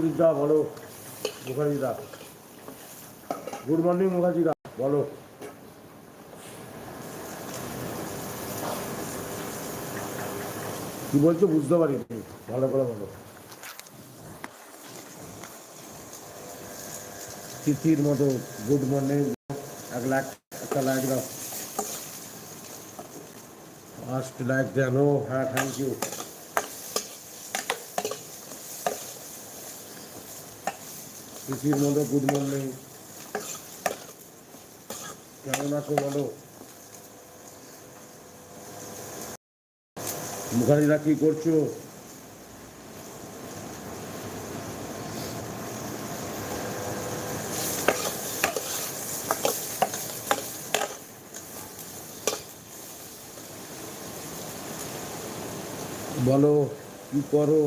সত্যজিৎ বলো। মুখার্জি দা good morning Mukherjee দা বলো। কি বলছো বুঝতে পারি ভালো করে বলো। তিথির মতো গুড মর্নিং। এক লাখ, একটা লাইক দাও। ফার্স্ট লাইক ও হ্যাঁ থ্যাংক ইউ তিথির মতো গুড মর্নিং কেমন আছো বলো? মুখার্জিরা কি করছ? বলো, কি করো?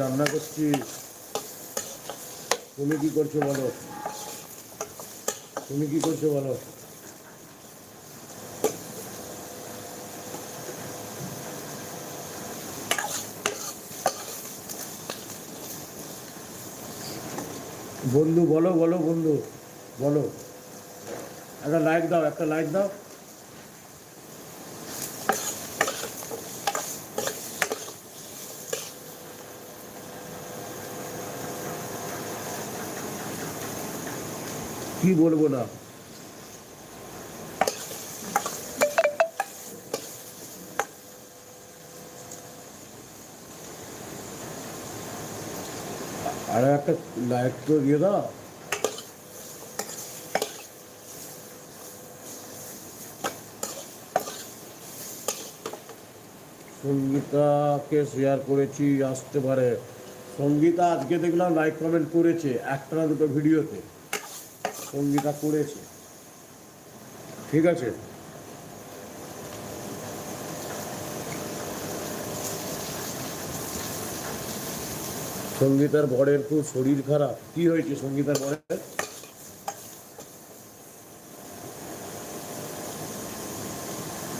রান্না করছি। তুমি কি করছ বলো? তুমি কি করছ বলো? বন্ধু, বলো বলো, বন্ধু, বলো। একটা লাইক দাও, একটা লাইক দাও। কি বলব না। আর একটা লাইক তো দিয়ে দাও সঙ্গীতাকে শেয়ার করেছি, আসতে পারে। সঙ্গীতা আজকে দেখলাম লাইক কমেন্ট করেছে, একটা না দুটো ভিডিওতে সঙ্গীতা করেছে। ঠিক আছে? সঙ্গীতার বরের খুব শরীর খারাপ। কি হয়েছে সঙ্গীতার বরের?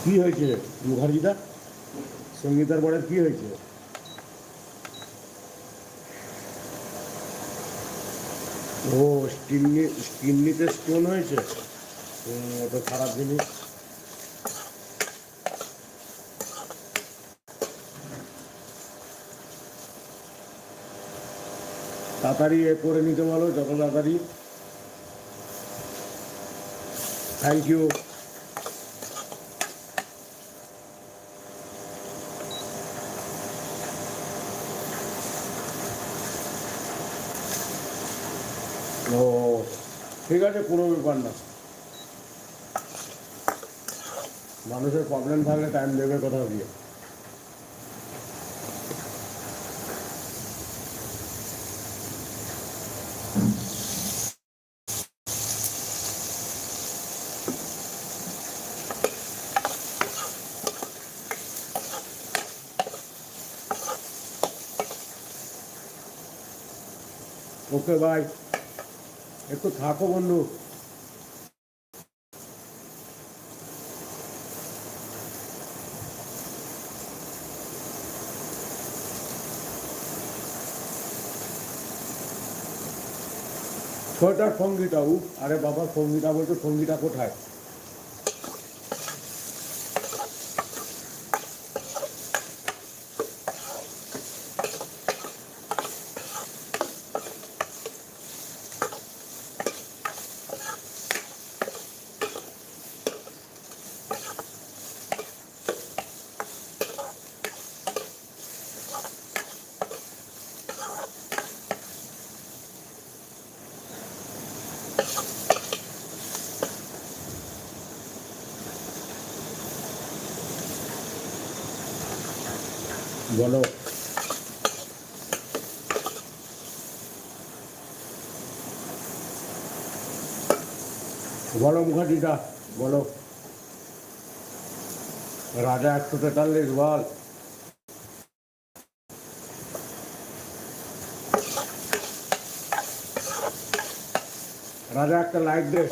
কি হয়েছে মুখার্জিদা সঙ্গীতার বরের কি হয়েছে? ও, স্কিননি, স্কিননিতে স্টোন হয়েছে? এত খারাপ জিনিস। তাড়াতাড়ি এ করে নিতে বলো, যত তাড়াতাড়ি। থ্যাংক ইউ ও ঠিক আছে কোনো ব্যাপার না। মানুষের প্রবলেম থাকলে টাইম দেবে কোথাও গিয়ে। ওকে বাই একটু থাকো বন্ধু। ছয়টার সঙ্গীটা উ আরে বাবা সঙ্গীটা বলছো সঙ্গীটা কোথায় বলো বলো মুখার্জিটা বলো। রাজা একশো তেতাল্লিশ বল। রাজা একটা লাইট দে।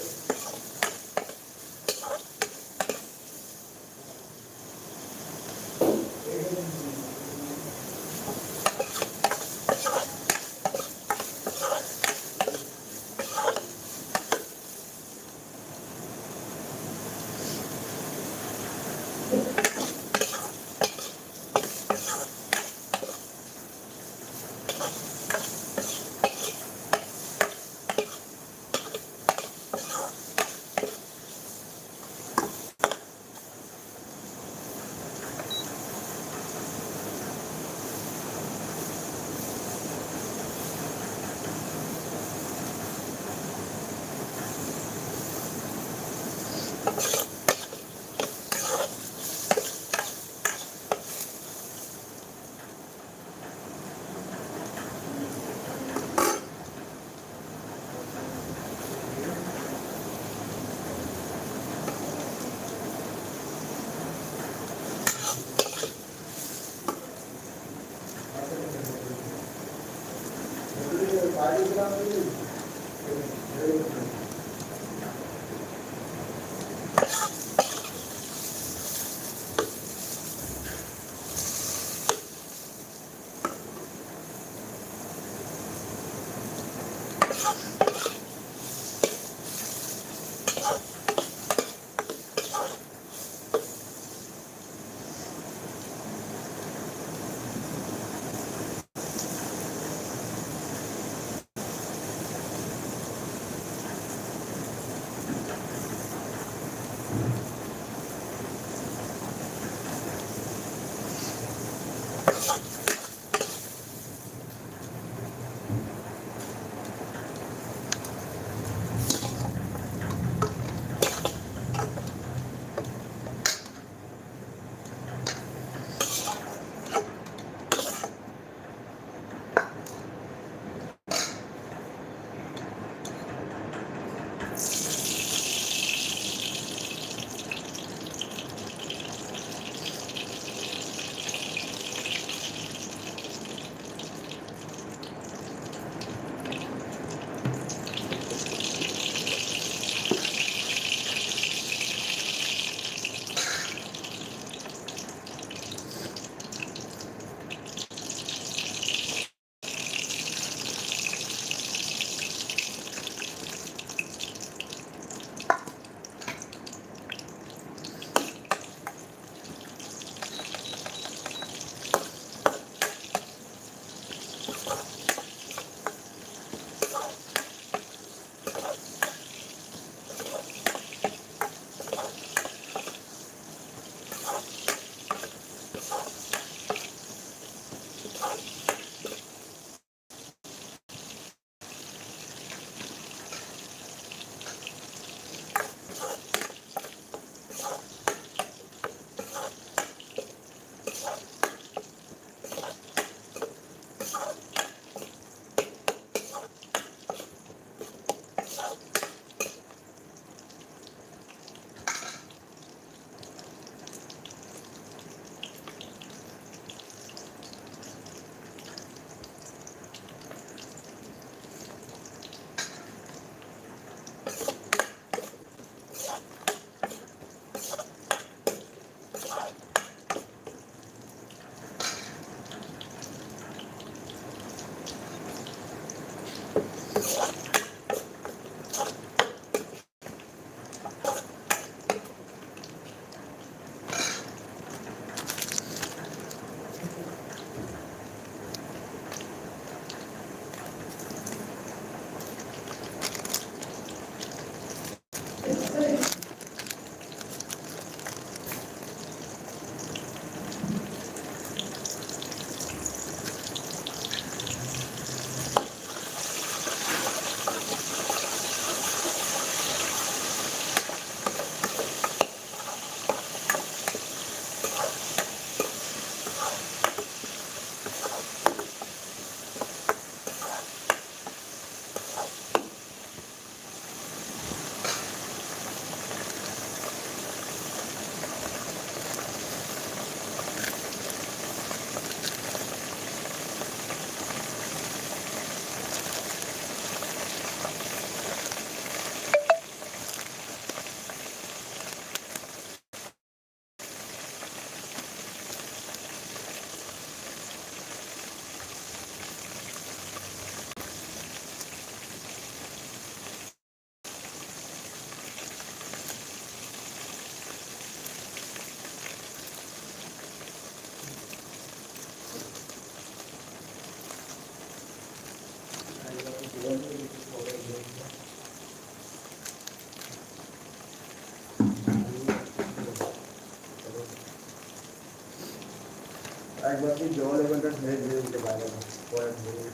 একবার তুই জল এখানটা ঢেলে দিয়ে দিতে পারবে না পরে ঢেলে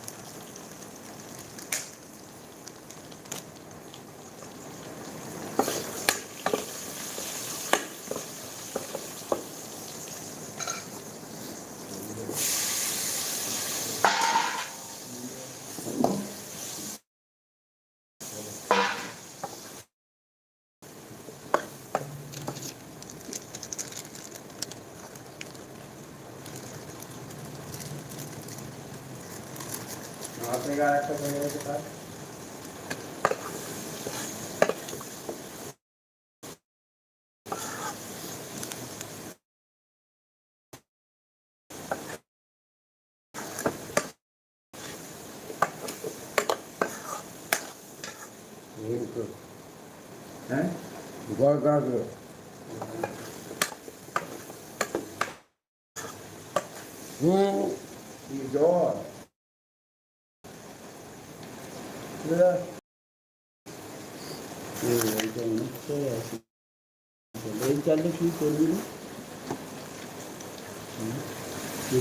আমার থেকে আর একটা হয়ে গেছে তার হ্যাঁ গড় গাছ হুম কি জল এই শুধু করে দিল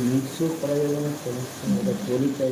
মিক্সও করা যাবে না সমস্যা চাই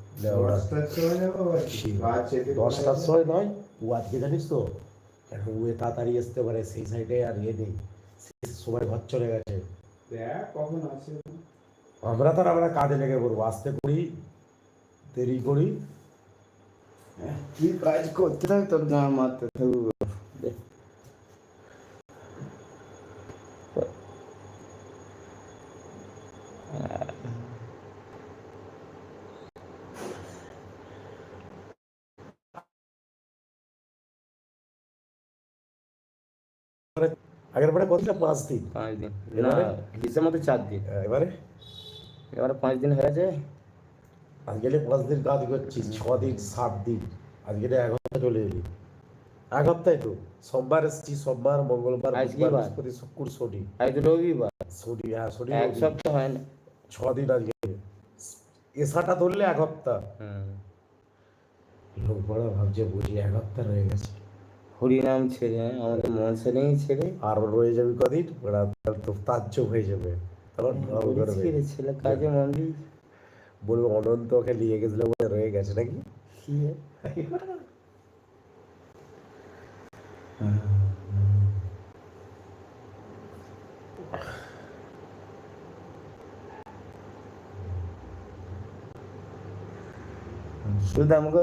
দশটার সময় নয় ও আজকে জানিস তো এখন ও তাড়াতাড়ি আসতে পারে সেই সাইডে আর ইয়ে নেই। সময় ঘর চলে গেছে। কখন আসে। আমরা তো আর আমরা কাজে লেগে পড়ব আসতে করি দেরি করি। কি কাজ করতে থাক তোর গা মারতে থাকব আগের পরে কতটা পাঁচ দিন। পাঁচ দিন। এবারে? হিসেব চার দিন। হ্যাঁ, এবারে? এবারে পাঁচ দিন হয়েছে। আজকে পাঁচ দিন কাজ করছিস ছ দিন সাত দিন। আজকে এক ঘণ্টা চলে এলি। এক সপ্তাহে তো। সোমবার এসছি সোমবার মঙ্গলবার বার? বৃহস্পতি শুক্র শনি। আজ রবিবার? শনি হ্যাঁ শনি এক সপ্তাহ হয় না। ছ দিন আজকে। এসাটা ধরলে এক সপ্তাহ হুম। লোক বড় ভাবছে বুঝি এক সপ্তাহ রয়ে গেছে। হরিনাম ছেড়ে হ্যাঁ, আমাদের মনসা নেই ছেড়ে আর রয়ে যাবে কদিন ওরা তো তাজ্জব হয়ে যাবে। তখন ছেড়ে ছেলে কাজে মন দিয়েছে বলব অনন্ত ওকে নিয়ে গেছিল বলে রয়ে গেছে নাকি? কি? শুধু আমাকে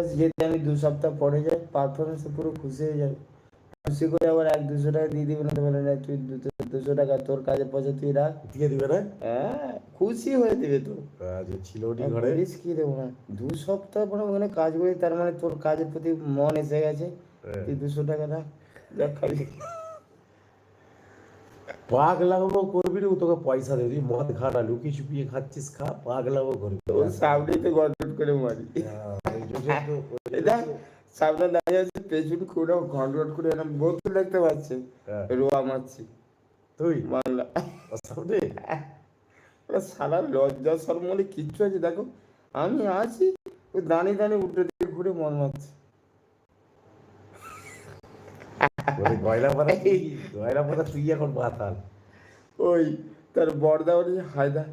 আমি দু সপ্তাহ পরে যাই পারফরমেন্সে পুরো খুশি হয়ে যাবে। খুশি করে আবার এক দুশো টাকা দিয়ে দিবে না তো বলে না তুই দুশো টাকা তোর কাজের পয়সা তুই রাখ। দিয়ে দিবে না? হ্যাঁ খুশি হয়ে দিবে তো। ছিল ওটি ঘরে। কি দেবো না দু সপ্তাহ পরে ওখানে কাজ করি তার মানে তোর কাজের প্রতি মন এসে গেছে। হ্যাঁ। তুই দুশো টাকা রাখ যা খাবি। পাগলামো করবি রে তোকে পয়সা দেবি। মদ খা না লুকিয়ে চুপিয়ে খাচ্ছিস খা পাগলামো করবি। সামনেই তো গন্ডট করে মারি। হ্যাঁ, সামনে দাঁড়িয়ে আছে পেছন খুঁড়ে করে এরকম দেখতে পাচ্ছে। হ্যাঁ, রোয়া মারছি। তুই? সামনে সারা লজ্জা শরম বলে কিচ্ছু আছে দেখো। আমি আছি ওই দাঁড়িয়ে দাঁড়িয়ে উল্টো দিকে ঘুরে মন মারছে। ওই গয়না পাতা তুই তুই এখন মাতাল। ওই তার বর্দা বলে হায়দা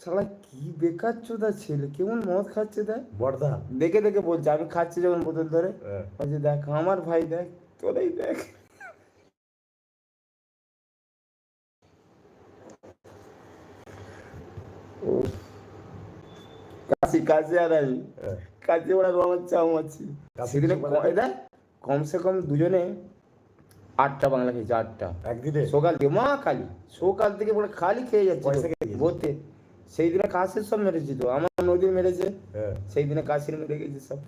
শালা কি বেকার চোদা ছেলে কেমন মদ খাচ্ছে দেখ। বর্দা? দেখে দেখে বলছে আমি খাচ্ছি যখন বোতল ধরে। হ্যাঁ, বলছে দেখ আমার ভাই দেখ তোরাই দেখ। কাশি কাশি আর আমি। হ্যাঁ। কাশি ওরা রঙের সেদিনে কমসে কম দুজনে আটটা বাংলা খেয়েছে আটটা। একদিনে? সকাল থেকে মা খালি সকাল থেকে পুরো খালি খেয়ে পয়সা যাচ্ছে খেয়ে সেই দিনে কাশির সব মেরেছি তো আমার নদীর মেরেছে। হ্যাঁ। সেই দিনে কাশির মেরে গেছে সব।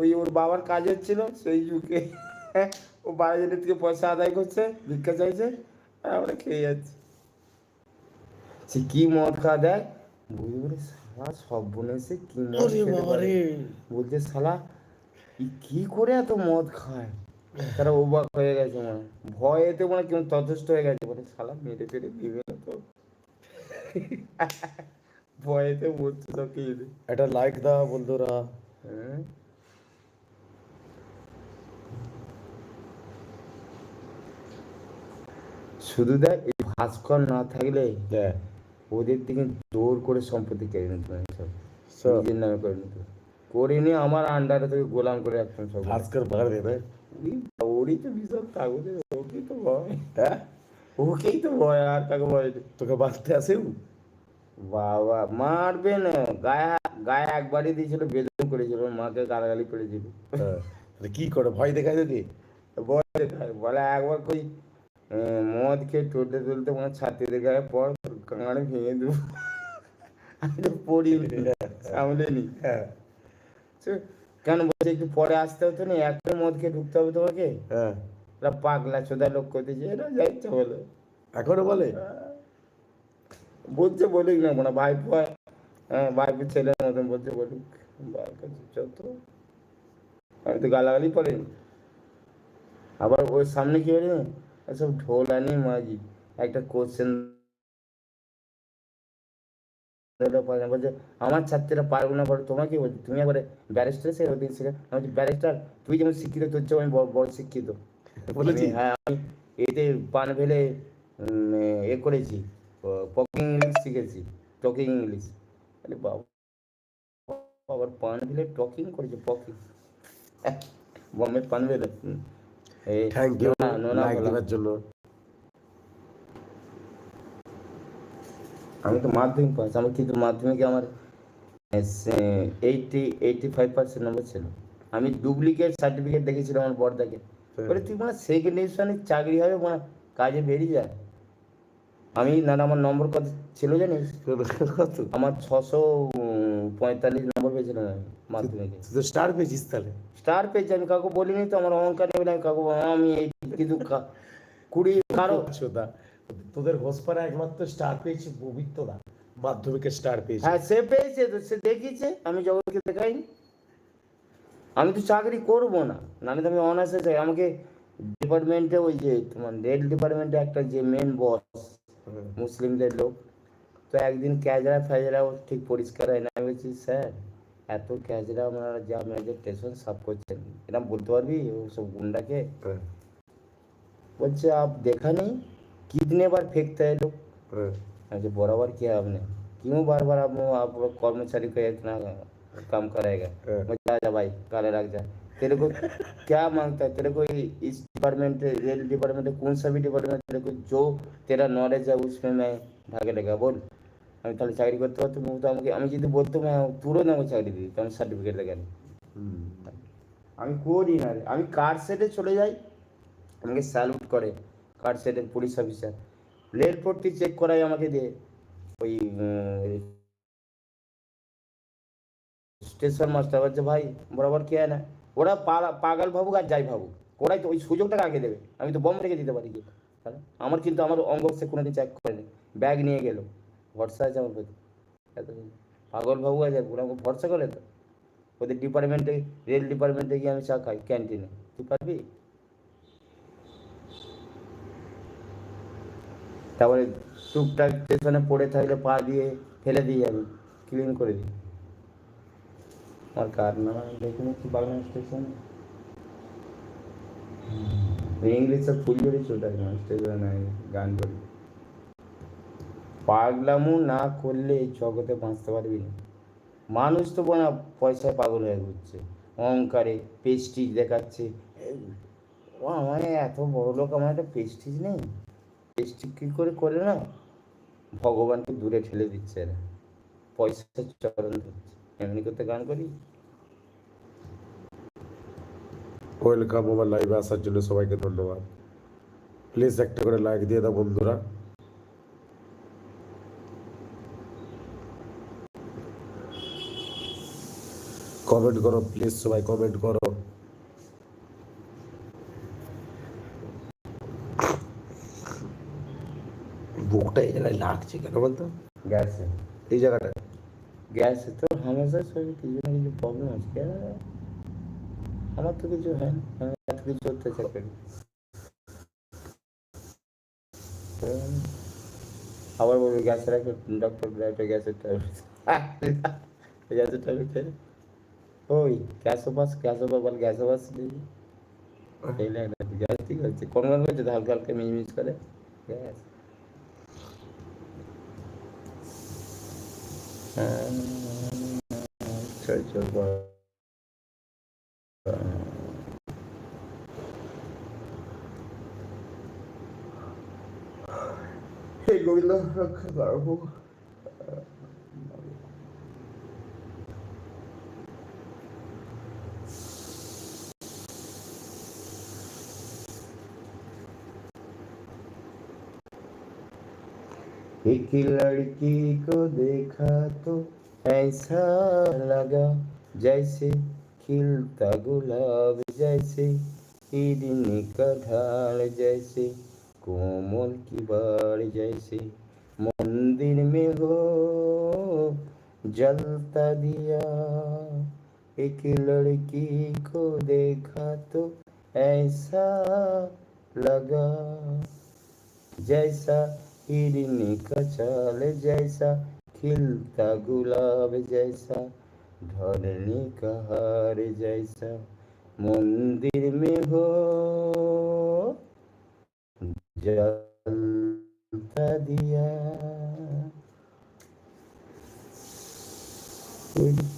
ওই ওর বাবার কাজ হচ্ছিল সেই যুগে ও বারোজনের থেকে পয়সা আদায় করছে ভিক্ষা চাইছে আর আমরা খেয়ে যাচ্ছি। সে কি মদ খা দেয় বুঝতে পারে সালা সব বোন এসে কি মদ বলছে শালা কি করে এত মদ খায়? তারা অবাক হয়ে গেছে মানে ভয়েতে মানে কেমন তথস্থ হয়ে গেছে। বলে শালা মেরে ফেরে দিবে না তো? ভয়েতে বলছে সব কি একটা লাইক দাও বন্ধুরা। হ্যাঁ। শুধু দেখ এই ভাস্কর না থাকলে হ্যাঁ। ওদের থেকে জোর করে সম্পত্তি কেড়ে নিতে পারে সব। নিজের নামে করে নিতে। করে নিয়ে আমার আন্ডারে তোকে গোলাম করে একদম সব। ভাস্কর দে না ওই ওরই তো বিশাল কাগজে ওকেই তো ভয় হ্যাঁ ওকেই তো ভয় আর কাকে ভয় তোকে বাঁচতে আসেও বাবা মারবে না গায়ে গায়ে একবারই দিয়েছিল বেদন করেছিল মাকে গালাগালি করেছিল কি করে ভয় দেখায় তোকে বলে দেখায়, বলে একবার কই মদ খেয়ে টোটে তুলতে মানে ছাত্রীদের গায়ে পর কাঙাড়ে ভেঙে দেবো আমি তো পড়ি সামলে নি হ্যাঁ কেন বলছে একটু পরে আসতে হতো না? একটা মদ খেয়ে ঢুকতে হবে তোমাকে। হ্যাঁ। পাগলা চোদা লোক করতেছে এরা যাইছে বলে। এখনও বলে? বলছে বলুক না কোনো ভাইপো হয়, হ্যাঁ ভাইপো ছেলের মতন বলছে বলুক। যত আমি তো গালাগালি পড়েনি আবার ওর সামনে কি হলো? সব ঢোল আনি মাঝি একটা কোশ্চেন বলছে আমার ছাত্রীরা পারব না বলে তোমাকে বলছি? তুমি একবারে ব্যারিস্টার সে ওদিন ছিল? আমি বলছি ব্যারিস্টার তুই যেমন শিক্ষিত তোর চেয়ে আমি বড় শিক্ষিত। বলেছি। হ্যাঁ আমি এতে পান ফেলে এ করেছি পকিং ইংলিশ শিখেছি টকিং ইংলিশ। আরে বাবা আবার পান ফেলে টকিং করেছে পকিং। বম্বে পান ফেলে থ্যাংক ইউ নোনা- জন্য। আমি তো মাধ্যমিক পাস আমি কিন্তু মাধ্যমিকে আমার এইটি এইটি ফাইভ পার্সেন্ট নম্বর ছিল। আমি ডুপ্লিকেট সার্টিফিকেট দেখেছিলাম আমার বর্দাকে। বলে তুই মানে সেকেন্ড ডিভিশনে চাকরি হবে মানে কাজে বেরিয়ে যায় আমি না আমার নম্বর কত ছিল জানিস? কত আমার ছশো পঁয়তাল্লিশ নম্বর পেয়েছিলাম আমি মাধ্যমিকে। তো স্টার পেয়েছিস তাহলে। স্টার পেয়েছি আমি কাকু বলিনি তো আমার অহংকার নেই বলে আমি কাকু আমি এই কিন্তু কুড়ি কারও আচ্ছা তোদের ঘোষপাড়া একমাত্র স্টার পেয়েছি পবিত্রদা মাধ্যমিকে স্টার পেয়েছি। হ্যাঁ সে পেয়েছে তো সে দেখিয়েছে আমি জগৎকে দেখাইনি। আমি তো চাকরি করব না নাহলে তো আমি অনার্সে চাই। আমাকে ডিপার্টমেন্টে ওই যে তোমার রেল ডিপার্টমেন্টে একটা যে মেন বস মুসলিমদের লোক তো একদিন ক্যাজরা ফ্যাজরাও ঠিক পরিষ্কার হয় না। আমি বলছি স্যার এত ক্যাজরা আপনারা যে যে স্টেশন সাফ করছেন। এরকম বলতে পারবি ওসব সব গুন্ডাকে? বলছে আপ দেখা नहीं कितने बार फेंकता है लोग হ্যাঁ। अच्छा बराबर किया आपने क्यों बार बार आप आप कर्मचारी को इतना काम कराएगा हाँ। मैं जा जा भाई काले रख जा तेरे को क्या मांगता है तेरे को ये- इस डिपार्टमेंट रेल डिपार्टमेंट कौन सा भी डिपार्टमेंट तेरे को जो तेरा नॉलेज है उसमें मैं ঢাকে লেগা বল আমি তাহলে চাকরি করতে পারতাম ও তো আমাকে আমি যদি বলতাম হ্যাঁ তুরন্ত আমাকে চাকরি দিই তো আমি সার্টিফিকেট দেখান হুম। আমি করি না রে। আমি কার সেটে চলে যাই আমাকে স্যালুট করে কার সেটের পুলিশ অফিসার। রেলপোর্টটি চেক করাই আমাকে দিয়ে ওই স্টেশন মাস্টার বলছে, ভাই, বরাবর কে না? ওরা পাগল ভাবুক আর যাই ভাবুক। ওরাই তো ওই সুযোগটা আগে দেবে? আমি তো বম রেখে দিতে পারি কি তাহলে আমার কিন্তু আমার অঙ্গ সে কোনোদিন চেক করেনি। ব্যাগ নিয়ে গেল। ভরসা আছে আমার প্রতি। পাগল ভাবু আছে, ওরা আমাকে ভরসা করে তো। ওদের ডিপার্টমেন্টে রেল ডিপার্টমেন্টে গিয়ে আমি চা খাই ক্যান্টিনে তুই পারবি? তারপরে টুকটাক স্টেশনে পড়ে থাকলে পা দিয়ে ফেলে দিই আমি ক্লিন করে দিই। আমার কার নাম আমি দেখিনি কি বাগনান স্টেশন ইংলিশে ফুল ফুলঝুরি চোটাই স্টেশনে গান করি পাগলামু না করলে জগতে বাঁচতে পারবি না। মানুষ তো বোনা পয়সায় পাগল হয়ে ঘুরছে, অহংকারে পেস্টিজ দেখাচ্ছে। ও আমার এত বড় লোক আমার একটা পেস্টিজ নেই। পেস্টিজ কী করে করে না ভগবানকে দূরে ঠেলে দিচ্ছে এরা। চরণ ধরছে। এমনি করতে গান করি? ওয়েলকাম আমার লাইভে আসার জন্য সবাইকে ধন্যবাদ। প্লিজ একটা করে লাইক দিয়ে দাও বন্ধুরা। কমেন্ট করো প্লিজ সবাই কমেন্ট করো বুকটা এই জায়গায় লাগছে কেন বলতো? গ্যাসে। এই জায়গাটা। গ্যাসে তো হামেশা শরীরে কিছু না কিছু প্রবলেম আছে। কেন? আমার তো কিছু হয় না। এত কিছু অত্যাচার করি আবার বলব গ্যাসের একটা ডক্টর একটা গ্যাসের ট্যাবলেট গ্যাসের ট্যাবলেট খেয়ে ওই গ্যাসোপাস গ্যাসোপা বল গ্যাসোপাস দিবি খেলে একটা গ্যাস ঠিক আছে কোন করছে তো হালকা হালকা মিজমিজ করে। গ্যাস। চল চল বল। হে গোবিন্দ রক্ষা করব एक लड़की को देखा तो ऐसा लगा जैसे खिलता गुलाब, जैसे का ढाल, जैसे कोमल की बाड़ जैसे मंदिर में हो जलता दिया। एक लड़की को देखा तो ऐसा लगा जैसा हिरनी का चाल जैसा खिलता गुलाब जैसा ढलने का हार जैसा मंदिर में हो जलता दिया कोई